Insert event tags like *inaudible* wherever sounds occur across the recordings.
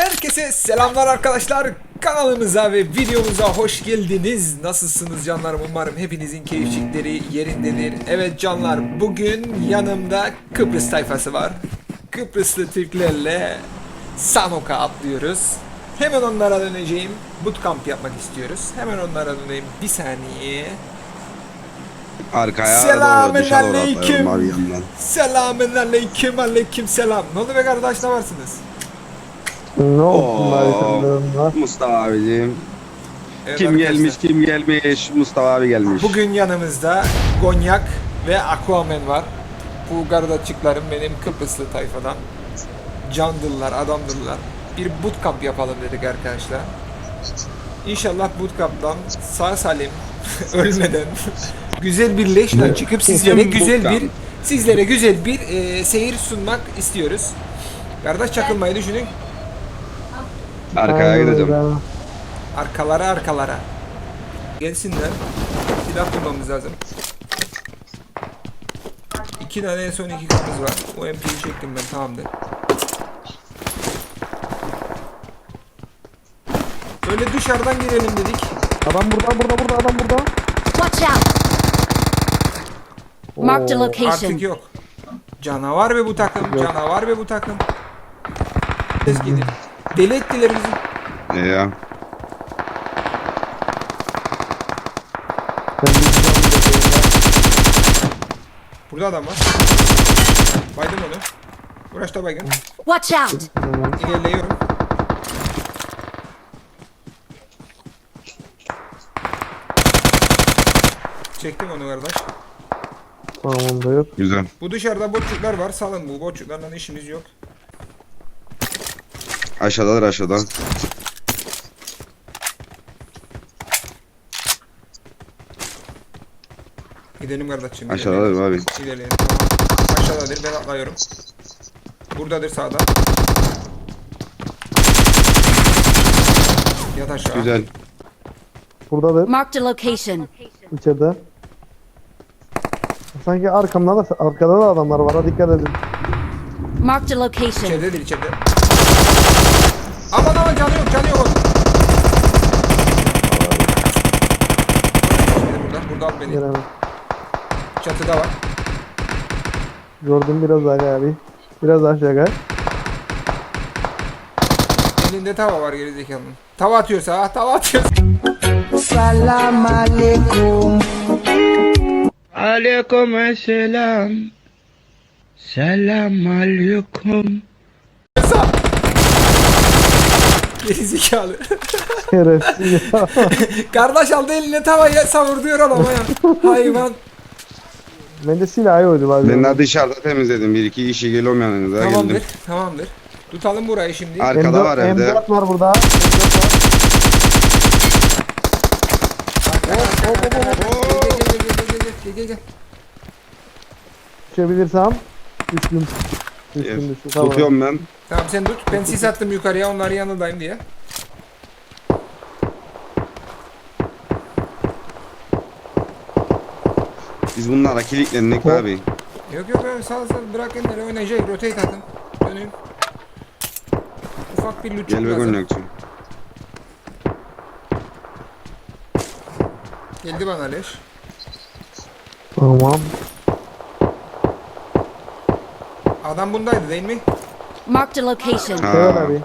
Herkese selamlar arkadaşlar. Kanalımıza ve videomuza hoş geldiniz. Nasılsınız canlarım? Umarım hepinizin keyifçikleri yerindedir. Evet canlar, bugün yanımda Kıbrıs tayfası var. Kıbrıslı Türklerle Sanok'a atlıyoruz. Hemen onlara döneceğim. Bootcamp yapmak istiyoruz. Hemen onlara döneyim. Bir saniye. Arkaya Selamün aleyküm. Selamün aleyküm aleyküm selam. Ne oldu be kardeş ne varsınız? Ne olsun Mustafa abicim. Evet kim arkadaşlar. gelmiş kim gelmiş Mustafa abi gelmiş. Bugün yanımızda Gonyak ve Aquaman var. Bu gardaçıklarım benim Kıbrıslı tayfadan. Candıllar, adamdırlar. Bir bootcamp yapalım dedik arkadaşlar. İnşallah bootcamp'tan sağ salim *laughs* ölmeden güzel bir leşle çıkıp sizlere güzel bir sizlere güzel bir e, seyir sunmak istiyoruz. Kardeş çakılmayı düşünün. Arkaya gideceğim. Arkalara arkalara. Gelsinler. Silah bulmamız lazım. İki tane en son iki kırmızı var. O MP'yi çektim ben tamamdır. Böyle dışarıdan girelim dedik. Adam burada burada burada adam burada. Watch out! Marked a Oo. Artık location. yok. Canavar be bu takım. Canavar be bu takım. Ses gelir. Deli ettiler bizi. Ee, ya. Ben bir ya. Burada adam var. Baydım onu. Uğraşta baygın. Watch out! Tamam, İlerliyorum. Çektim onu kardeş. Tamamdır. Güzel. Bu dışarıda botçuklar var. Salın bu botçuklarla işimiz yok. Aşağıdadır aşağıda. Gidelim kardeşim. Aşağıdadır abi. İlerleyelim. Tamam. Aşağıdadır. Ben atlıyorum. Buradadır sağda. Yat aşağı. Güzel. Buradadır. Marked a location. içeride. Sanki arkamda da arkada da adamlar var. Ha dikkat edin. Marked a location. İçeridedir içeride. Aman aman canı yok canı yok. onun. Şimdi burada. Burada al beni. Gelemem. Çatıda var. Gördüm biraz daha abi. Biraz daha aşağı gel. Elinde tava var gerizekalının. Tava atıyor sağa, tava atıyor. Salam alaikum. Aleyküm selam. Selam aleyküm. Gerizekalı. Şerefsiz ya. Kardeş aldı eline tavayı savurdu ama ya. Hayvan. Ben de silahı oydu abi. Ben daha dışarıda temizledim. Bir iki işi geliyorum yanınıza Tamamdır. geldim. Tamamdır. Tutalım burayı şimdi. Arkada M4, var evde. M4 var burada. Hop, hop, hop, hop. Gel, gel, gel, gel, gel, gel, gel, gel. Düşebilirsem. Düştüm. Düştüm. Tamam. Tutuyorum ben. Tamam sen tut. Ben sis attım yukarıya onların yanındayım diye. Biz bunlara kilitlendik Hop. abi. Yok yok yok sağ sağ bırak elleri oynayacak. Rotate atın. Dönün. Ufak bir lütfuk Gel be lazım. Gonyakçı. Geldi bana leş. Tamam. Adam bundaydı değil mi? Marked a location. Ha. Evet abi.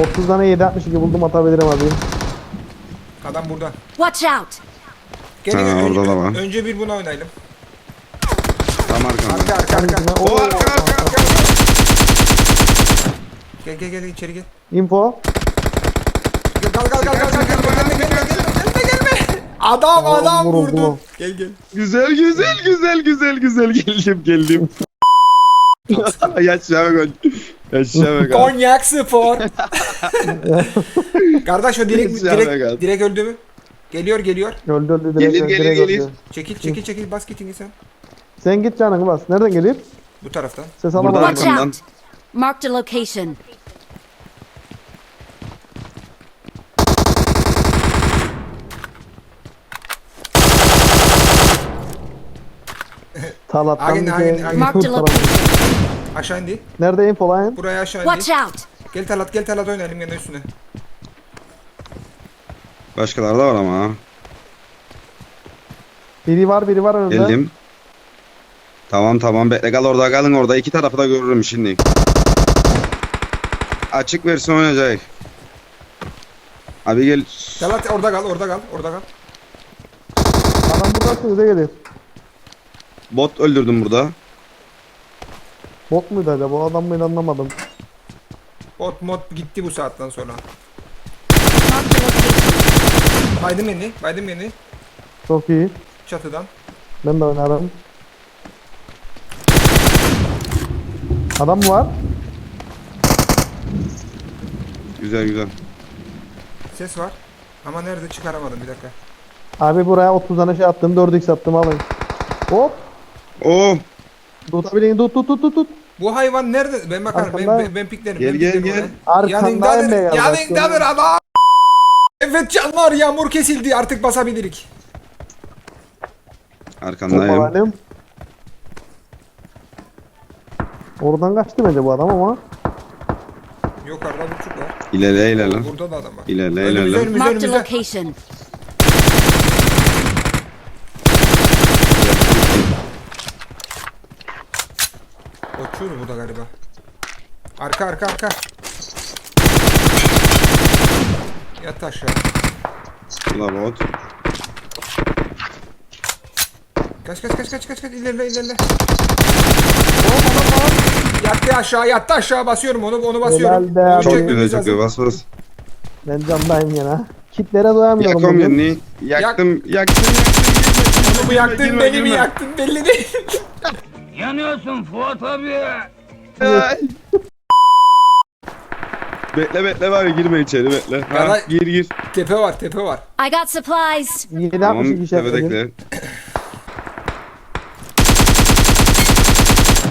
Otuz tane 762 buldum atabilirim abi. Adam burada. Watch out! Gelin Ha, önce, orada da var. önce bir buna oynayalım. Tam. Arka arka arka. O arka arka arka. Gel gel gel içeri gel. Info. Gel gel gel gel gel gel gelme gelme gelme gelme gelme. Adam adam vurdu. Gel gel. Güzel güzel güzel güzel güzel geldim geldim. Yaşa Gon. Yaşa Gon. Konyak spor. *laughs* Kardeş o direkt direkt, direkt öldü mü? Geliyor geliyor. Öldü öldü direkt. Gelir, gelir, gelir. Çekil çekil çekil bas gitini sen. Sen git canını bas. Nereden gelip? Bu taraftan. Ses alamadım. Watch out! Marked a location. Talat'tan Agin, bir agin, şey- agin. Marked a location. Aşağı indi. Nerede info lan? Buraya aşağı indi. Watch out! Gel Talat gel Talat oynayalım gene üstüne. Başkaları da var ama ha. Biri var biri var önünde. Geldim. Tamam tamam bekle kal orada kalın orada iki tarafı da görürüm şimdi. Açık versiyon oynayacak. Abi gel. Talat orada kal orada kal orada kal. Adam buradan size gelir. Bot öldürdüm burada. Bot muydu acaba? O adam mıydı anlamadım. Bot mod gitti bu saatten sonra. Baydım beni baydım beni Çok iyi. çatıdan. Ben de oynarım. Adam mı var? Güzel güzel. Ses var. Ama nerede çıkaramadım bir dakika. Abi buraya 30 tane şey attım. 4x attım alın. Hop. Oo. Tutabilin tut tut tut tut tut. Bu hayvan nerede? Ben bakarım. Ben, Arkandayım. ben, ben piklerim. Gel, ben gel, piklerim gel. oraya. Arkandayım Yanındadır. be ya, Yanındadır adam. Evet canlar yağmur kesildi. Artık basabilirik. Arkandayım. Toparlanayım. Oradan kaçtı mı acaba adam ama? Yukarıda buçuk var. İlerle ilerle. Burada da adam var. İlerle Önümüzde ilerle. önümüzde Marked a önümüzde. location. Uçuyor bu da galiba. Arka arka arka. Yat aşağı. Ula bot. Kaç kaç kaç kaç kaç kaç ilerle ilerle. Hop adam var. Yattı aşağı yattı aşağı basıyorum onu onu basıyorum. Helal be Onu abi. Çok çekmemiz güzel lazım. güzel bas bas. Ben camdayım yine. Kitlere doyamıyorum Yakom bugün. birini. Yaktım yaktım yaktım. Onu mu yaktın Girme, beni mi girme. yaktın belli değil. *laughs* Ay. bekle bekle var ya girme içeri bekle. Ha, Ya da- gir gir. tepe var tepe var. I got supplies. 762 Tamam şey yapıyor. tepedekle.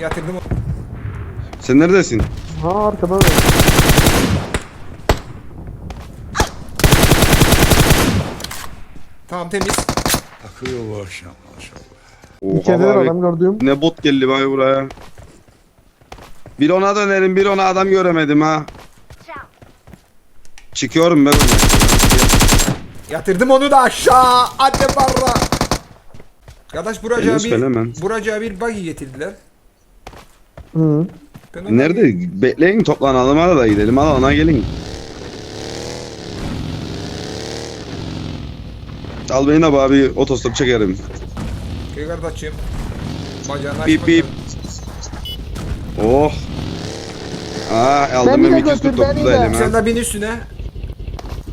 Yatırdım onu. Sen neredesin? Ha arkada da. Tamam temiz. İçerideler abi. adam gördüğüm. Ne bot geldi bay buraya. Bir ona dönerim bir ona adam göremedim ha. Çıkıyorum ben ona. Yatırdım onu da aşağı. Anne barra. Arkadaş buracağı Yunus bir, Felemen. buracağı bir buggy getirdiler. Hı. Ben o Nerede? Bekleyin toplanalım hadi da gidelim alana gelin. Al beni de abi otostop çekerim. Yukarıda açayım. Bacağını Bip bip. Oh. Aa aldım Beni de ben götür, 249 beni de. elime. Sen de bin üstüne.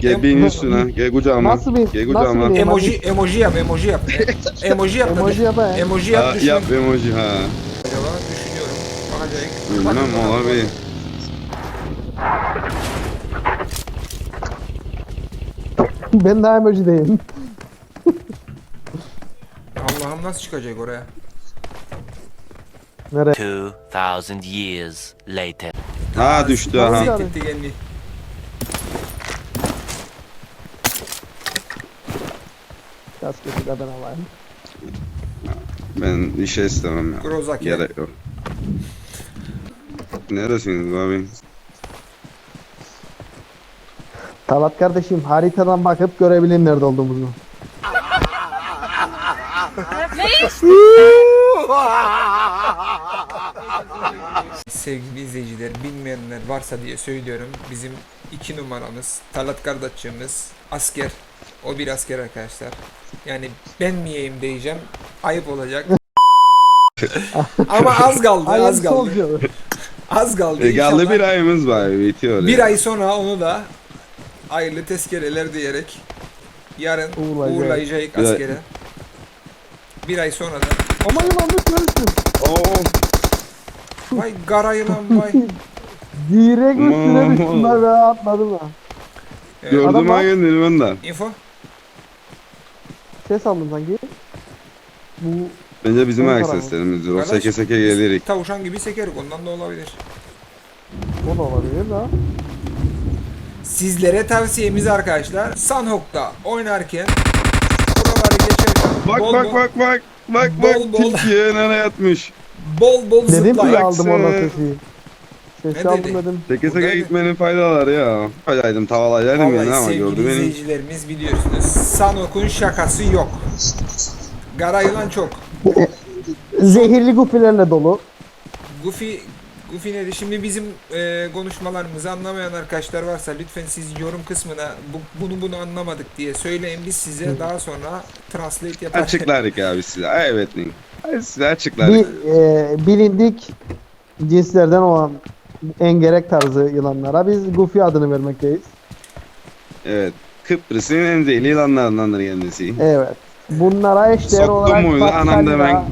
Gel bin üstüne. Gel kucağıma. Nasıl bin- Gel nasıl kucağıma. bineyim? Emoji emoji yap emoji yap. *laughs* Emoji yap. Emoji yap he. Emoji Ha, yap düşün. yap emoji ha. Acaba düşünüyorum. Bakacak. Bilmem abi. ben daha emojideyim. Allah'ım nasıl çıkacak oraya? Nereye? 2000 years later. Ha düştü Nasıl ha. yani? Gitti kendi. Kasketi de ben alayım. Ben bir şey istemem ya. Grozak Gerek yok. Neresiniz abi? Talat kardeşim haritadan bakıp görebilin nerede olduğumuzu. *laughs* Sevgili izleyiciler, bilmeyenler varsa diye söylüyorum. Bizim iki numaramız, Talat kardeşimiz, asker. O bir asker arkadaşlar. Yani ben miyeyim diyeceğim. Ayıp olacak. *laughs* Ama az kaldı, az kaldı. Az kaldı. E, kaldı bir ayımız var bitiyor. Bir ya. ay sonra onu da hayırlı tezkereler diyerek yarın Uğurlayacak. uğurlayacak askere. Bir ay sonra da Ama yılanmış görüştüm. Oo. vay garayı lan vay. Direkt üstüne Aman. düştüm ben ve atladım ha. Evet, Gördüm Adam ha var. kendim ben de. info. Ses aldım sanki. Bu Bence bizim Ön ayak tarafı. seslerimizdir. O Kardeş, seke seke gelirik. Tavuşan gibi sekerik ondan da olabilir. o da olabilir da. Sizlere tavsiyemiz arkadaşlar Sanhok'ta oynarken Bak Bol bak bol- bak bak. Bak Bol bak bol. tilkiye nereye yatmış. Bol bol Dedim zıpla. ki aldım Baksana. sesi. Sesi Ne aldım dedi? dedim. Teke teke gitmenin faydaları ya. Faydaydım tavalaydım yani ama sevgili gördü beni. izleyicilerimiz biliyorsunuz. Sanok'un şakası yok. Gara yılan çok. Zehirli gufilerle dolu. Goofy Goofy nedir? Şimdi bizim e, konuşmalarımızı anlamayan arkadaşlar varsa lütfen siz yorum kısmına bu, bunu bunu anlamadık diye söyleyin biz size daha sonra translate yapar. Açıklardık ya biz size. Evet Ning. Size açıklardık. Bir e, bilindik cinslerden olan engerek tarzı yılanlara biz Goofy adını vermekteyiz. Evet. Kıbrıs'ın en zehirli yılanlarındandır kendisi. Evet. Bunlara eşdeğer Soktum olarak muydu? Anam Batsalya, demen.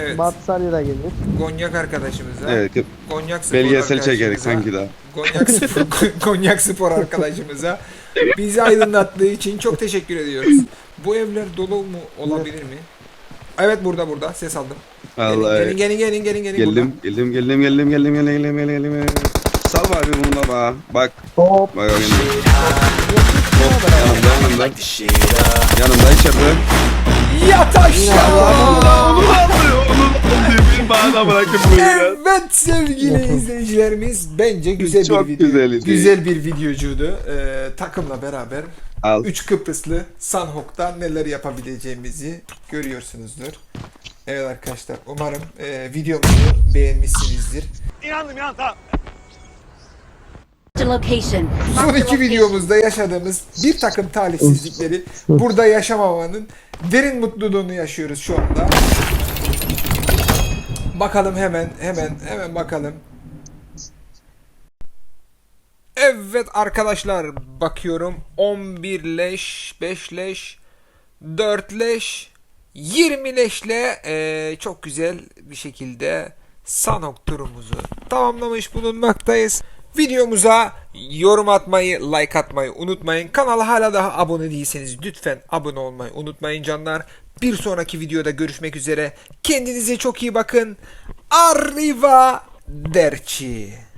Evet. Batsalya da gelir. Gonyak arkadaşımıza. Evet. Gonyak spor belgesel çekerek arkadaşımıza, sanki daha. Gonyak spor, *laughs* Gonyak spor arkadaşımıza bizi aydınlattığı için çok teşekkür ediyoruz. Bu evler dolu mu olabilir mi? Evet burada burada ses aldım. Gelin Vallahi. gelin gelin gelin gelin. Geldim, geldim, geldim, geldim, geldim, geldim, geldim, geldim, geldim. Sal bari bunu da bak. Bak, Hop. bak bakayım. Hop, yanımda, yanımda. Yanımda içeride. Yat aşağı. Alıyor. Bir bana bırakın bunu ya. Evet sevgili izleyicilerimiz bence güzel Çok bir video. Güzel bir videocuydu. Ee, takımla beraber Al. 3 Kıbrıslı Sanhok'ta neler yapabileceğimizi görüyorsunuzdur. Evet arkadaşlar umarım e, videomuzu beğenmişsinizdir. The location. Son iki videomuzda yaşadığımız bir takım talihsizlikleri burada yaşamamanın derin mutluluğunu yaşıyoruz şu anda. Bakalım hemen hemen hemen bakalım. Evet arkadaşlar bakıyorum 11 leş 5 leş 4 leş 20 leşle eee, çok güzel bir şekilde Sanok turumuzu tamamlamış bulunmaktayız. Videomuza yorum atmayı, like atmayı unutmayın. Kanala hala daha abone değilseniz lütfen abone olmayı unutmayın canlar. Bir sonraki videoda görüşmek üzere. Kendinize çok iyi bakın. Arriva derci.